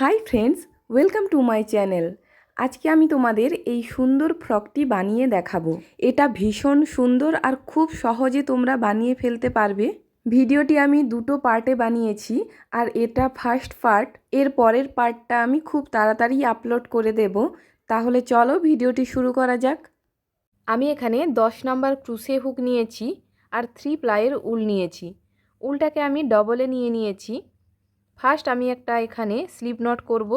Hi friends, welcome to my channel. আজকে আমি তোমাদের এই সুন্দর ফ্রকটি বানিয়ে দেখাবো। এটা ভীষণ সুন্দর আর খুব সহজে তোমরা বানিয়ে ফেলতে পারবে। ভিডিওটি আমি দুটো পার্টে বানিয়েছি আর এটা ফার্স্ট পার্ট। এর পরের পার্টটা আমি খুব তাড়াতাড়ি আপলোড করে দেব। তাহলে চলো ভিডিওটি শুরু করা যাক। আমি এখানে দশ নম্বর ক্রুসে হুক নিয়েছি আর থ্রি প্লাইয়ের উল নিয়েছি। উলটাকে আমি ডবলে নিয়ে নিয়েছি। ফার্স্ট আমি একটা এখানে স্লিপ নট করব।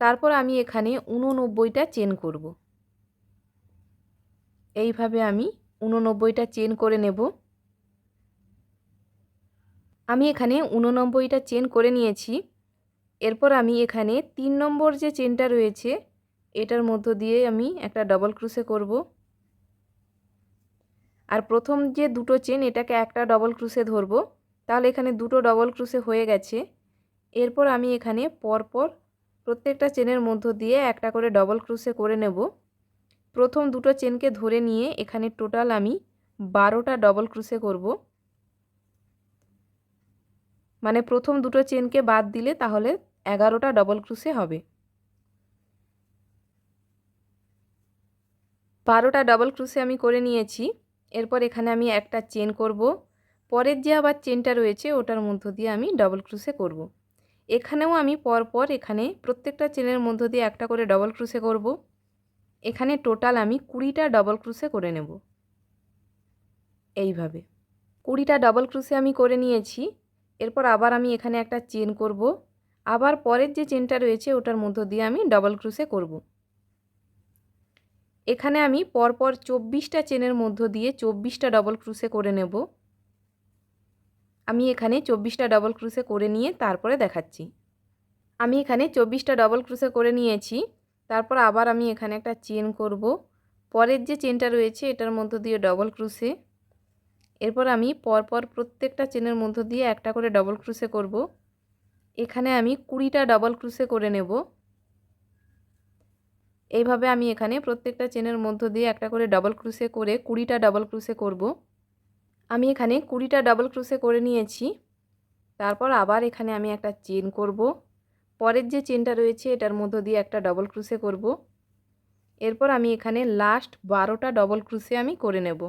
তারপর আমি এখানে উননব্বইটা চেন করব। এইভাবে আমি উননব্বইটা চেন করে নেব। আমি এখানে উননব্বইটা চেন করে নিয়েছি। এরপর আমি এখানে তিন নম্বর যে চেনটা রয়েছে, এটার মধ্য দিয়ে আমি একটা ডবল ক্রুসে করব। আর প্রথম যে দুটো চেন এটাকে একটা ডবল ক্রুসে ধরবো। তাহলে এখানে দুটো ডবল ক্রুসে হয়ে গেছে। এরপর আমি এখানে পরপর প্রত্যেকটা চেনের মধ্য দিয়ে একটা করে ডবল ক্রুসে করে নেব। প্রথম দুটো চেনকে ধরে নিয়ে এখানে টোটাল আমি বারোটা ডবল ক্রুসে করব। মানে প্রথম দুটো চেনকে বাদ দিলে তাহলে এগারোটা ডবল ক্রুসে হবে। বারোটা ডবল ক্রুসে আমি করে নিয়েছি। এরপর এখানে আমি একটা চেন করব। পরের যে আবার চেনটা রয়েছে, ওটার মধ্য দিয়ে আমি ডবল ক্রুসে করব। এখানেও আমি পরপর এখানে প্রত্যেকটা চেনের মধ্য দিয়ে একটা করে ডবল ক্রুসে করব। এখানে টোটাল আমি কুড়িটা ডবল ক্রুসে করে নেব এইভাবে কুড়িটা ডবল ক্রুসে আমি করে নিয়েছি এরপর আবার আমি এখানে একটা চেন করব আবার পরের যে চেনটা রয়েছে, ওটার মধ্য দিয়ে আমি ডবল ক্রুসে করব। এখানে আমি পরপর চব্বিশটা চেনের মধ্য দিয়ে চব্বিশটা ডবল ক্রুসে করে নেব আমি এখানে চব্বিশটা ডবল ক্রুসে করে নিয়ে তারপরে দেখাচ্ছি। আমি এখানে চব্বিশটা ডবল ক্রুসে করে নিয়েছি, তারপর আবার আমি এখানে একটা চেন করব। পরের যে চেনটা রয়েছে, এটার মধ্য দিয়ে ডবল ক্রুসে এরপর আমি পরপর প্রত্যেকটা চেনের মধ্য দিয়ে একটা করে ডবল ক্রুসে করব। এখানে আমি কুড়িটা ডবল ক্রুসে করে নেব। এইভাবে আমি এখানে প্রত্যেকটা চেনের মধ্য দিয়ে একটা করে ডবল ক্রুসে করে কুড়িটা ডবল ক্রুসে করব। আমি এখানে কুড়িটা ডাবল ক্রুসে করে নিয়েছি। তারপর আবার এখানে আমি একটা চেন করব। পরের যে চেনটা রয়েছে, এটার মধ্য দিয়ে একটা ডবল ক্রুসে করব। এরপর আমি এখানে লাস্ট বারোটা ডবল ক্রুসে আমি করে নেব।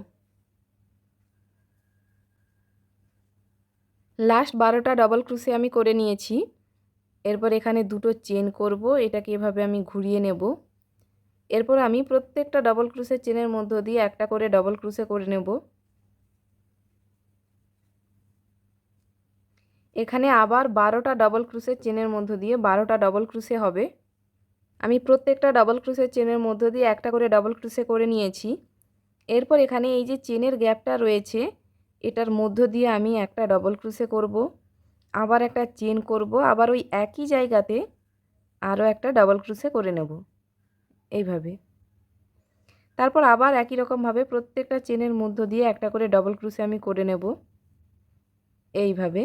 লাস্ট বারোটা ডবল ক্রুসে আমি করে নিয়েছি। এরপর এখানে দুটো চেন করব, এটাকে এভাবে আমি ঘুরিয়ে নেব। এরপর আমি প্রত্যেকটা ডবল ক্রুসের চেনের মধ্য দিয়ে একটা করে ডবল ক্রুসে করে নেব। এখানে আবার বারোটা ডবল ক্রুসের চেনের মধ্য দিয়ে বারোটা ডবল ক্রুসে হবে। আমি প্রত্যেকটা ডবল ক্রুসের চেনের মধ্য দিয়ে একটা করে ডবল ক্রুসে করে নিয়েছি। এরপর এখানে এই যে চেনের গ্যাপটা রয়েছে, এটার মধ্য দিয়ে আমি একটা ডবল ক্রুসে করব। আবার একটা চেন করব। আবার ওই একই জায়গাতে আরও একটা ডবল ক্রুসে করে নেব। এইভাবে। তারপর আবার একই রকমভাবে প্রত্যেকটা চেনের মধ্য দিয়ে একটা করে ডবল ক্রুসে আমি করে নেব। এইভাবে।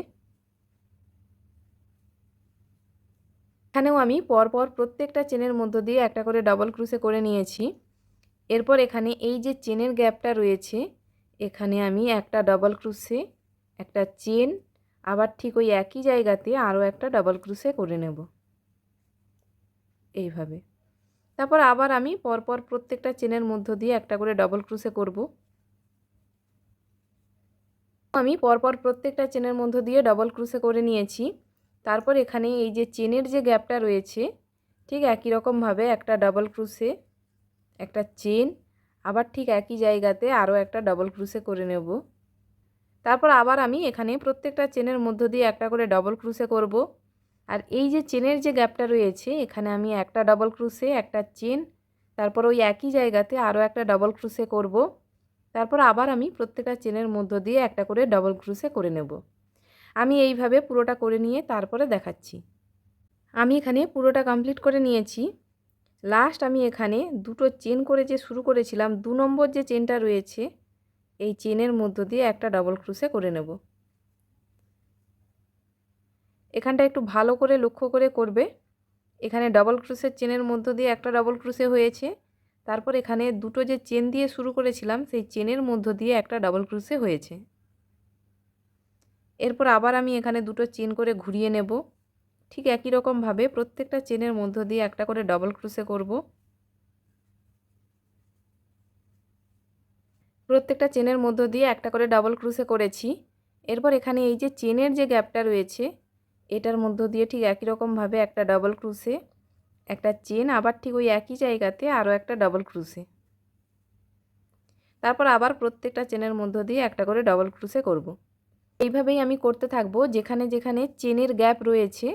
এখানেও আমি পরপর প্রত্যেকটা চেনের মধ্য দিয়ে একটা করে ডাবল ক্রুসে করে নিয়েছি। এরপর এখানে এই যে চেনের গ্যাপটা রয়েছে, এখানে আমি একটা ডাবল ক্রুসে একটা চেন, আবার ঠিক ওই একই জায়গাতে আরও একটা ডাবল ক্রুসে করে নেব। এইভাবে। তারপর আবার আমি পরপর প্রত্যেকটা চেনের মধ্য দিয়ে একটা করে ডাবল ক্রুসে করব। আমি পরপর প্রত্যেকটা চেনের মধ্য দিয়ে ডাবল ক্রুসে করে নিয়েছি। তারপর এখানে এই যে চেনের যে গ্যাপটা রয়েছে, ঠিক একই রকমভাবে একটা ডাবল ক্রুসে একটা চেন, আবার ঠিক একই জায়গাতে আরও একটা ডাবল ক্রুসে করে নেব। তারপর আবার আমি এখানে প্রত্যেকটা চেনের মধ্য দিয়ে একটা করে ডাবল ক্রুসে করব। আর এই যে চেনের যে গ্যাপটা রয়েছে, এখানে আমি একটা ডাবল ক্রুসে একটা চেন, তারপর ওই একই জায়গাতে আরও একটা ডাবল ক্রুসে করব। তারপর আবার আমি প্রত্যেকটা চেনের মধ্য দিয়ে একটা করে ডাবল ক্রুসে করে নেব। আমি এইভাবে পুরোটা করে নিয়ে তারপরে দেখাচ্ছি। আমি এখানে পুরোটা কমপ্লিট করে নিয়েছি। লাস্ট আমি এখানে দুটো চেন করে যে শুরু করেছিলাম, দু নম্বর যে চেনটা রয়েছে, এই চেনের মধ্য দিয়ে একটা ডবল ক্রুসে করে নেব। এখানটা একটু ভালো করে লক্ষ্য করে করবে। এখানে ডবল ক্রুসের চেনের মধ্য দিয়ে একটা ডবল ক্রুসে হয়েছে। তারপর এখানে দুটো যে চেন দিয়ে শুরু করেছিলাম, সেই চেনের মধ্য দিয়ে একটা ডবল ক্রুসে হয়েছে। এরপর আবার আমি এখানে দুটো চেন করে ঘুরিয়ে নেব। ঠিক একই রকমভাবে প্রত্যেকটা চেনের মধ্য দিয়ে একটা করে ডবল ক্রুসে করব। প্রত্যেকটা চেনের মধ্য দিয়ে একটা করে ডাবল ক্রুসে করেছি। এরপর এখানে এই যে চেনের যে গ্যাপটা রয়েছে, এটার মধ্য দিয়ে ঠিক একই রকমভাবে একটা ডাবল ক্রুসে একটা চেন, আবার ঠিক ওই একই জায়গাতে আরও একটা ডাবল ক্রুসে তারপর আবার প্রত্যেকটা চেনের মধ্য দিয়ে একটা করে ডবল ক্রুসে করব। এইভাবেই আমি করতে থাকব। যেখানে যেখানে চেনের গ্যাপ রয়েছে,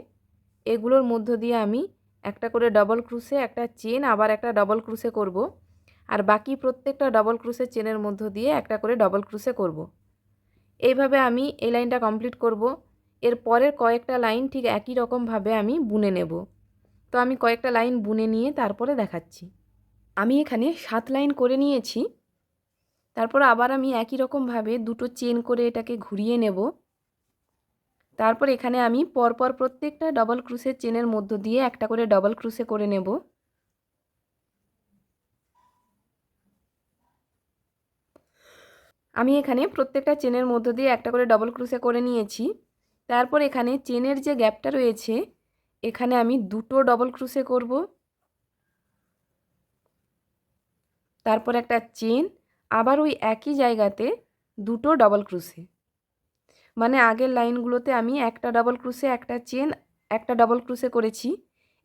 এগুলোর মধ্য দিয়ে আমি একটা করে ডবল ক্রুসে একটা চেন, আবার একটা ডবল ক্রুসে করব। আর বাকি প্রত্যেকটা ডবল ক্রুসের চেনের মধ্য দিয়ে একটা করে ডবল ক্রুসে করব। এইভাবে আমি এই লাইনটা কমপ্লিট করব। এর পরের কয়েকটা লাইন ঠিক একই রকমভাবে আমি বুনে নেব। তো আমি কয়েকটা লাইন বুনে নিয়ে তারপরে দেখাচ্ছি। আমি এখানে সাত লাইন করে নিয়েছি। তারপর আবার আমি একই রকমভাবে দুটো চেন করে এটাকে ঘুরিয়ে নেব। তারপর এখানে আমি পরপর প্রত্যেকটা ডবল ক্রুসের চেনের মধ্য দিয়ে একটা করে ডবল ক্রুসে করে নেব। আমি এখানে প্রত্যেকটা চেনের মধ্য দিয়ে একটা করে ডবল ক্রুসে করে নিয়েছি। তারপর এখানে চেনের যে গ্যাপটা রয়েছে, এখানে আমি দুটো ডবল ক্রুসে করব। তারপর একটা চেন আবার ওই একই জায়গাতে দুটো ডবল ক্রুসে মানে আগের লাইনগুলোতে আমি একটা ডবল ক্রুসে একটা চেন একটা ডবল ক্রুসে করেছি।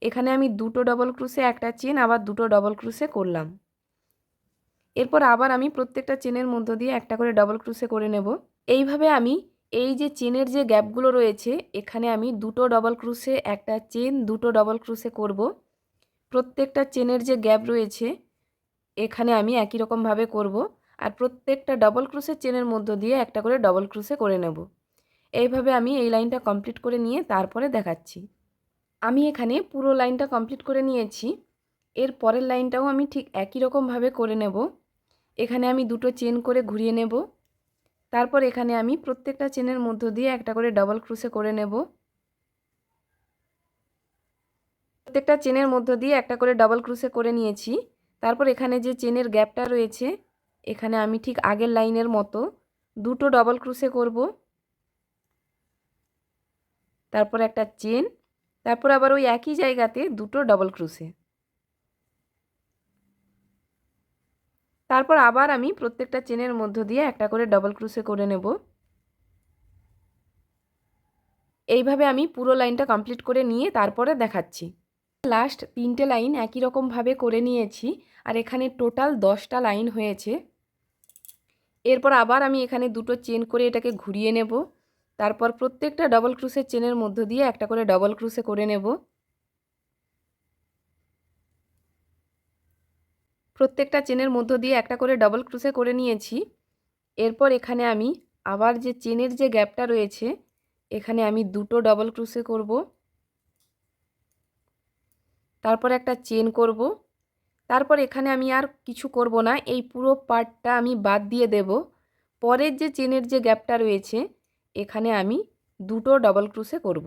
এখানে আমি দুটো ডবল ক্রুসে একটা চেন আবার দুটো ডবল ক্রুসে করলাম। এরপর আবার আমি প্রত্যেকটা চেনের মধ্য দিয়ে একটা করে ডবল ক্রুসে করে নেব। এইভাবে আমি এই যে চেনের যে গ্যাপগুলো রয়েছে, এখানে আমি দুটো ডবল ক্রুসে একটা চেন দুটো ডবল ক্রুসে করব। প্রত্যেকটা চেনের যে গ্যাপ রয়েছে এখানে আমি একই রকমভাবে করব। আর প্রত্যেকটা ডবল ক্রুসের চেনের মধ্য দিয়ে একটা করে ডবল ক্রুসে করে নেব। এইভাবে আমি এই লাইনটা কমপ্লিট করে নিয়ে তারপরে দেখাচ্ছি। আমি এখানে পুরো লাইনটা কমপ্লিট করে নিয়েছি। এর পরের লাইনটাও আমি ঠিক একই রকমভাবে করে নেব। এখানে আমি দুটো চেন করে ঘুরিয়ে নেব। তারপর এখানে আমি প্রত্যেকটা চেনের মধ্য দিয়ে একটা করে ডবল ক্রুসে করে নেব। প্রত্যেকটা চেনের মধ্য দিয়ে একটা করে ডবল ক্রুসে করে নিয়েছি। তারপর এখানে যে চেনের গ্যাপটা রয়েছে, এখানে আমি ঠিক আগের লাইনের মতো দুটো ডবল ক্রুসে করব। তারপর একটা চেন, তারপর আবার ওই একই জায়গাতে দুটো ডবল ক্রুসে তারপর আবার আমি প্রত্যেকটা চেনের মধ্য দিয়ে একটা করে ডবল ক্রুসে করে নেব। এইভাবে আমি পুরো লাইনটা কমপ্লিট করে নিয়ে তারপরে দেখাচ্ছি। লাস্ট তিনটে লাইন একই রকমভাবে করে নিয়েছি, আর এখানে টোটাল দশটা লাইন হয়েছে। এরপর আবার আমি এখানে দুটো চেন করে এটাকে ঘুরিয়ে নেব। তারপর প্রত্যেকটা ডবল ক্রুসের চেনের মধ্য দিয়ে একটা করে ডবল ক্রুসে করে নেব। প্রত্যেকটা চেনের মধ্য দিয়ে একটা করে ডবল ক্রুসে করে নিয়েছি। এরপর এখানে আমি আবার যে চেনের যে গ্যাপটা রয়েছে, এখানে আমি দুটো ডবল ক্রুসে করব। তারপর একটা চেন করব। তারপর এখানে আমি আর কিছু করব না, এই পুরো পার্টটা আমি বাদ দিয়ে দেব। পরের যে চেনের যে গ্যাপটা রয়েছে, এখানে আমি দুটো ডবল ক্রুসে করব।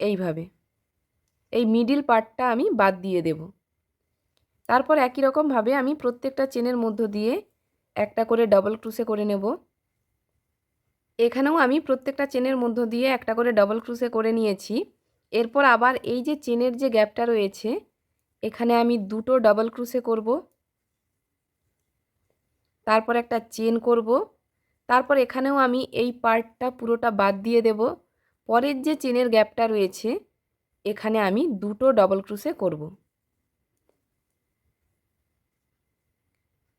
এইভাবে। এই মিডিল পার্টটা আমি বাদ দিয়ে দেব। তারপর একই রকমভাবে আমি প্রত্যেকটা চেনের মধ্য দিয়ে একটা করে ডবল ক্রুসে করে নেব। এখানেও আমি প্রত্যেকটা চেনের মধ্য দিয়ে একটা করে ডবল ক্রুসে করে নিয়েছি। এরপর আবার এই যে চেনের যে গ্যাপটা রয়েছে, এখানে আমি দুটো ডবল ক্রুসে করব। তারপর একটা চেন করব। তারপর এখানেও আমি এই পার্টটা পুরোটা বাদ দিয়ে দেব। পরের যে চেনের গ্যাপটা রয়েছে, এখানে আমি দুটো ডবল ক্রুসে করব।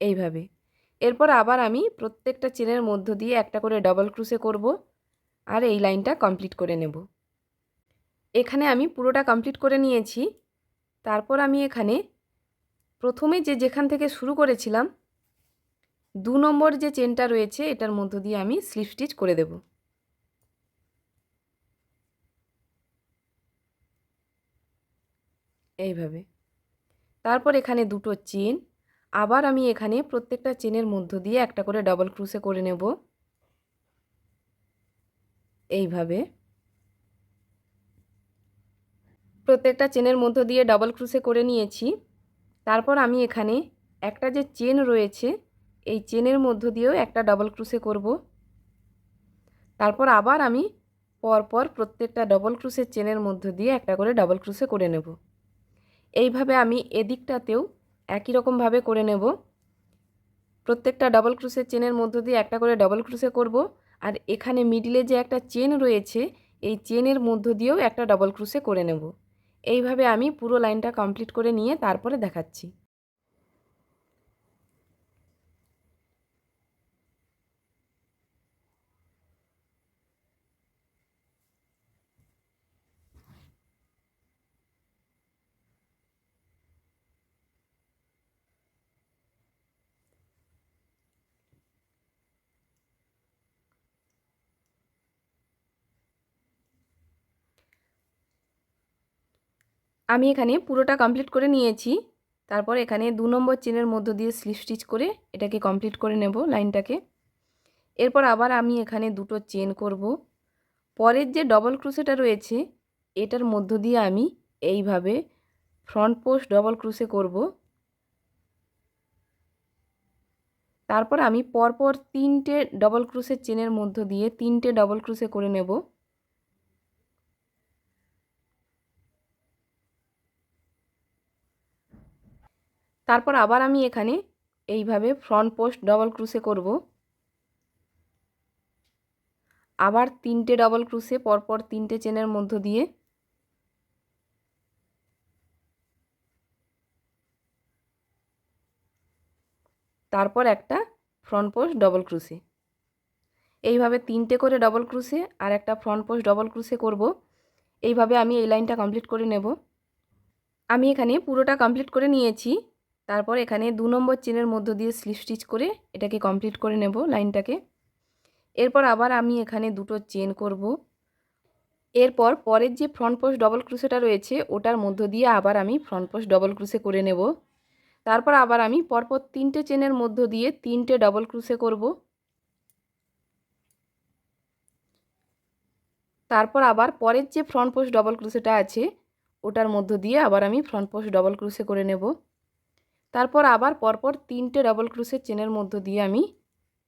এইভাবে। এরপর আবার আমি প্রত্যেকটা চেনের মধ্য দিয়ে একটা করে ডবল ক্রুসে করব আর এই লাইনটা কমপ্লিট করে নেব। এখানে আমি পুরোটা কমপ্লিট করে নিয়েছি। তারপর আমি এখানে প্রথমে যে যেখান থেকে শুরু করেছিলাম, দু নম্বর যে চেনটা রয়েছে এটার মধ্য দিয়ে আমি স্লিপ স্টিচ করে দেব। এইভাবে। তারপর এখানে দুটো চেন আবার আমি এখানে প্রত্যেকটা চেনের মধ্য দিয়ে একটা করে ডাবল ক্রুসে করে নেব। এইভাবে। প্রত্যেকটা চেনের মধ্য দিয়ে ডাবল ক্রুসে করে নিয়েছি। তারপর আমি এখানে একটা যে চেন রয়েছে, এই চেনের মধ্য দিয়েও একটা ডাবল ক্রুসে করব। তারপর আবার আমি পরপর প্রত্যেকটা ডবল ক্রুশের চেনের মধ্য দিয়ে একটা করে ডবল ক্রুশে করে নেব। এইভাবে আমি এদিকটাতেও একই রকমভাবে করে নেব। প্রত্যেকটা ডবল ক্রুশের চেনের মধ্য দিয়ে একটা করে ডবল ক্রুশে করব। আর এখানে মিডিলে যে একটা চেন রয়েছে, এই চেনের মধ্য দিয়েও একটা ডবল ক্রুশে করে নেব। এইভাবে আমি পুরো লাইনটা কমপ্লিট করে নিয়ে তারপরে দেখাচ্ছি। আমি এখানে পুরোটা কমপ্লিট করে নিয়েছি। তারপর এখানে দু নম্বর চেনের মধ্য দিয়ে স্লিপ স্টিচ করে এটাকে কমপ্লিট করে নেব লাইনটাকে। এরপর আবার আমি এখানে দুটো চেন করব। পরের যে ডবল ক্রুসেটা রয়েছে, এটার মধ্য দিয়ে আমি এইভাবে ফ্রন্ট পোস্ট ডবল ক্রুসে করব। তারপর আমি পরপর তিনটে ডবল ক্রুসের চেনের মধ্য দিয়ে তিনটে ডবল ক্রুসে করে নেব। তারপর আবার আমি এখানে এইভাবে ফ্রন্ট পোস্ট ডবল ক্রুসে করব। আবার তিনটে ডবল ক্রুসে পরপর তিনটে চেনের মধ্য দিয়ে। তারপর একটা ফ্রন্ট পোস্ট ডবল ক্রুসে এইভাবে তিনটে করে ডবল ক্রুসে আর একটা ফ্রন্ট পোস্ট ডবল ক্রুসে করব। এইভাবে আমি এই লাইনটা কমপ্লিট করে নেব। আমি এখানে পুরোটা কমপ্লিট করে নিয়েছি। তারপর এখানে দু নম্বর চেনের মধ্য দিয়ে স্লিপ স্টিচ করে এটাকে কমপ্লিট করে নেব লাইনটাকে। এরপর আবার আমি এখানে দুটো চেন করব। এরপর পরের যে ফ্রন্ট পোস্ট ডবল ক্রুসেটা রয়েছে, ওটার মধ্য দিয়ে আবার আমি ফ্রন্ট পোস্ট ডবল ক্রুসে করে নেব। তারপর আবার আমি পরপর তিনটে চেনের মধ্য দিয়ে তিনটে ডবল ক্রুসে করব। তারপর আবার পরের যে ফ্রন্ট পোস্ট ডবল ক্রুসেটা আছে, ওটার মধ্য দিয়ে আবার আমি ফ্রন্ট পোস্ট ডবল ক্রুসে করে নেব। তারপর আবার পরপর তিনটে ডবল ক্রুসের চেনের মধ্য দিয়ে আমি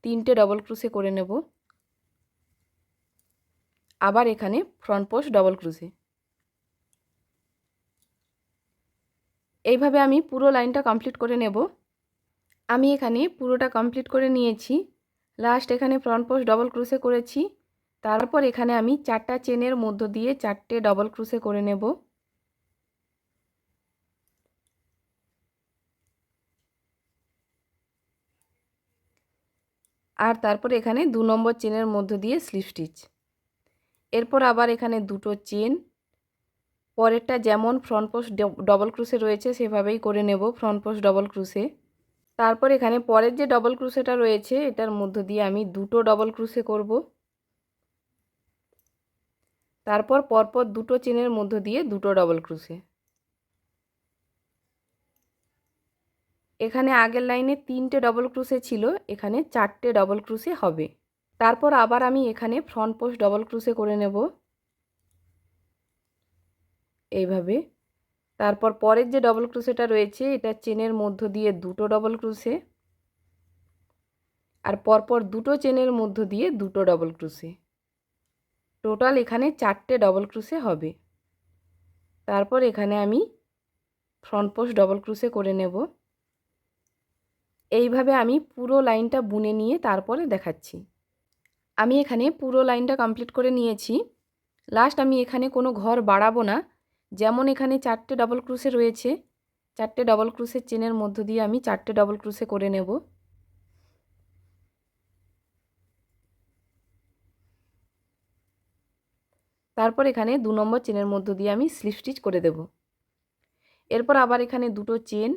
তিনটে ডবল ক্রুসে করে নেব। আবার এখানে ফ্রন্ট পোস্ট ডবল ক্রুসে এইভাবে আমি পুরো লাইনটা কমপ্লিট করে নেব। আমি এখানে পুরোটা কমপ্লিট করে নিয়েছি। লাস্ট এখানে ফ্রন্ট পোস্ট ডবল ক্রুসে করেছি। তারপর এখানে আমি চারটা চেনের মধ্য দিয়ে চারটে ডবল ক্রুসে করে নেব। আর তারপর এখানে দু নম্বর চেনের মধ্য দিয়ে স্লিপ স্টিচ। এরপর আবার এখানে দুটো চেন। পরেরটা যেমন ফ্রন্ট পোস্ট ডবল ক্রুসে রয়েছে, সেভাবেই করে নেব ফ্রন্ট পোস্ট ডবল ক্রুসে তারপর এখানে পরের যে ডবল ক্রুসেটা রয়েছে, এটার মধ্য দিয়ে আমি দুটো ডবল ক্রুসে করব। তারপর পরপর দুটো চেনের মধ্য দিয়ে দুটো ডবল ক্রুসে এখানে আগের লাইনে তিনটে ডবল ক্রুসে ছিল, এখানে চারটে ডবল ক্রুসে হবে। তারপর আবার আমি এখানে ফ্রন্ট পোস্ট ডবল ক্রুসে করে নেব। এইভাবে। তারপর পরের যে ডবল ক্রুসেটা রয়েছে, এটা চেনের মধ্য দিয়ে দুটো ডবল ক্রুসে আর পরপর দুটো চেনের মধ্য দিয়ে দুটো ডবল ক্রুসে টোটাল এখানে চারটে ডবল ক্রুসে হবে। তারপর এখানে আমি ফ্রন্ট পোস্ট ডবল ক্রুসে করে নেব। এইভাবে আমি পুরো লাইনটা বুনে নিয়ে তারপরে দেখাচ্ছি। আমি এখানে পুরো লাইনটা কমপ্লিট করে নিয়েছি। লাস্ট আমি এখানে কোনো ঘর বাড়াবো না। যেমন এখানে চারটে ডবল ক্রুসে রয়েছে, চারটে ডবল ক্রুসের চেনের মধ্য দিয়ে আমি চারটে ডবল ক্রুসে করে নেব। তারপর এখানে দু নম্বর চেনের মধ্য দিয়ে আমি স্লিপ স্টিচ করে দেব। এরপর আবার এখানে দুটো চেন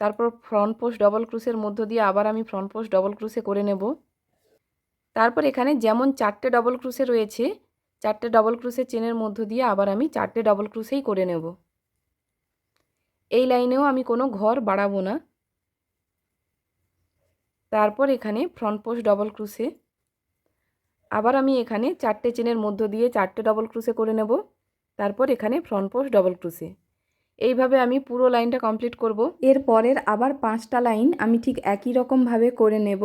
তারপর ফ্রন্ট পোস্ট ডবল ক্রুসের মধ্য দিয়ে আবার আমি ফ্রন্ট পোস্ট ডবল ক্রুসে করে নেব। তারপর এখানে যেমন চারটে ডবল ক্রুসে রয়েছে, চারটে ডবল ক্রুসের চেনের মধ্য দিয়ে আবার আমি চারটে ডবল ক্রুসেই করে নেব। এই লাইনেও আমি কোনো ঘর বাড়াবো না। তারপর এখানে ফ্রন্ট পোস্ট ডবল ক্রুসে আবার আমি এখানে চারটে চেনের মধ্য দিয়ে চারটে ডবল ক্রুসে করে নেব। তারপর এখানে ফ্রন্ট পোস্ট ডবল ক্রুসে এইভাবে আমি পুরো লাইনটা কমপ্লিট করব। এর পরের আবার পাঁচটা লাইন আমি ঠিক একই রকমভাবে করে নেব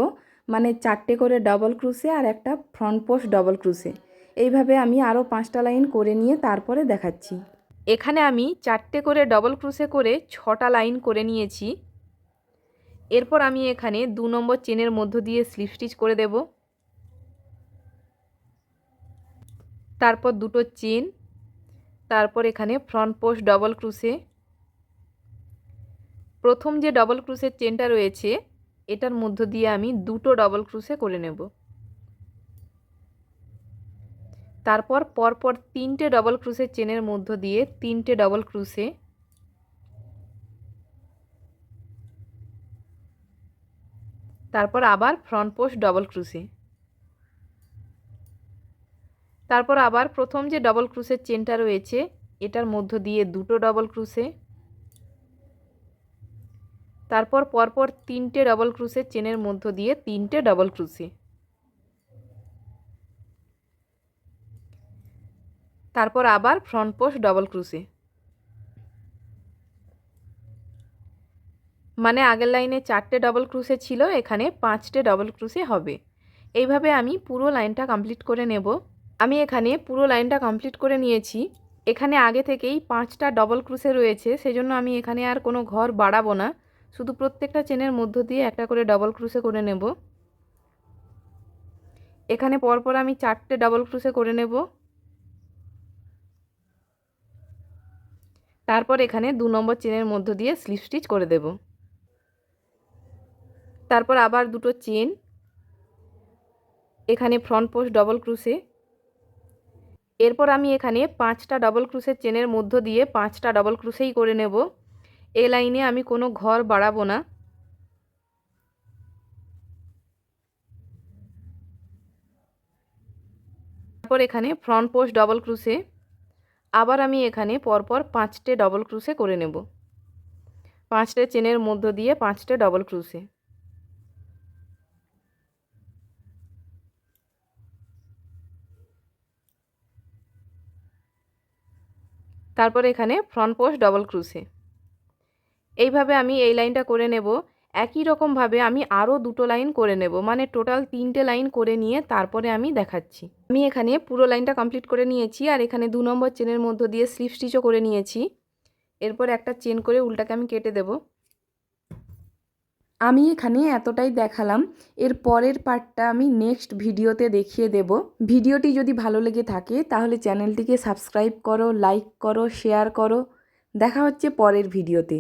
মানে চারটে করে ডবল ক্রুসে আর একটা ফ্রন্ট পোস্ট ডবল ক্রুসে এইভাবে আমি আরও পাঁচটা লাইন করে নিয়ে তারপরে দেখাচ্ছি। এখানে আমি চারটে করে ডবল ক্রুসে করে ছটা লাইন করে নিয়েছি। এরপর আমি এখানে দু নম্বর চেনের মধ্য দিয়ে স্লিপ স্টিচ করে দেব। তারপর দুটো চেন। তারপর এখানে ফ্রন্ট পোস্ট ডবল ক্রুশে প্রথম যে ডবল ক্রুশের চেনটা রয়েছে, এটার মধ্য দিয়ে আমি দুটো ডবল ক্রুশে করে নেব। তারপর পরপর তিনটে ডবল ক্রুশের চেনের মধ্য দিয়ে তিনটে ডবল ক্রুশে তারপর আবার ফ্রন্ট পোস্ট ডবল ক্রুশে তারপর আবার প্রথম যে ডবল ক্রুশের চেনটা রয়েছে, এটার মধ্য দিয়ে দুটো ডবল ক্রুশে তারপর পরপর তিনটে ডবল ক্রুশের চেনের মধ্য দিয়ে তিনটে ডবল ক্রুশে তারপর আবার ফ্রন্ট পোস্ট ডবল ক্রুশে মানে আগের লাইনে চারটে ডবল ক্রুশে ছিল, এখানে পাঁচটে ডবল ক্রুশে হবে। এইভাবে আমি পুরো লাইনটা কমপ্লিট করে নেব। আমি এখানে পুরো লাইনটা কমপ্লিট করে নিয়েছি। এখানে আগে থেকেই পাঁচটা ডবল ক্রুশে রয়েছে, সেজন্য আমি এখানে আর কোনো ঘর বাড়াবো না। শুধু প্রত্যেকটা চেনের মধ্য দিয়ে একটা করে ডবল ক্রুশে করে নেব। এখানে পরপর আমি চারটে ডবল ক্রুশে করে নেব। তারপর এখানে দু নম্বর চেনের মধ্য দিয়ে স্লিপ স্টিচ করে দেব। তারপর আবার দুটো চেন। এখানে ফ্রন্ট পোস্ট ডবল ক্রুশে এরপর আমি এখানে পাঁচটা ডবল ক্রুশের চেনের মধ্য দিয়ে পাঁচটা ডবল ক্রুশেই করে নেব। এ লাইনে আমি কোনো ঘর বাড়াবো না। তারপর এখানে ফ্রন্ট পোস্ট ডবল ক্রুশে আবার আমি এখানে পরপর পাঁচটে ডবল ক্রুশে করে নেব। পাঁচটে চেনের মধ্য দিয়ে পাঁচটে ডবল ক্রুশে তারপর এখানে ফ্রন্ট পোস্ট ডবল ক্রুসে এইভাবে আমি এই লাইনটা করে নেব। একই রকমভাবে আমি আরও দুটো লাইন করে নেব। মানে টোটাল তিনটে লাইন করে নিয়ে তারপরে আমি দেখাচ্ছি। আমি এখানে পুরো লাইনটা কমপ্লিট করে নিয়েছি আর এখানে দু নম্বর চেনের মধ্য দিয়ে স্লিপ স্টিচও করে নিয়েছি। এরপর একটা চেন করে উল্টাকে আমি কেটে দেব। আমি এখানে এতটাই দেখালাম। এর পরের পার্টটা আমি নেক্সট ভিডিওতে দেখিয়ে দেব। ভিডিওটি যদি ভালো লেগে থাকে, তাহলে চ্যানেলটিকে সাবস্ক্রাইব করো লাইক করো শেয়ার করো। দেখা হচ্ছে পরের ভিডিওতে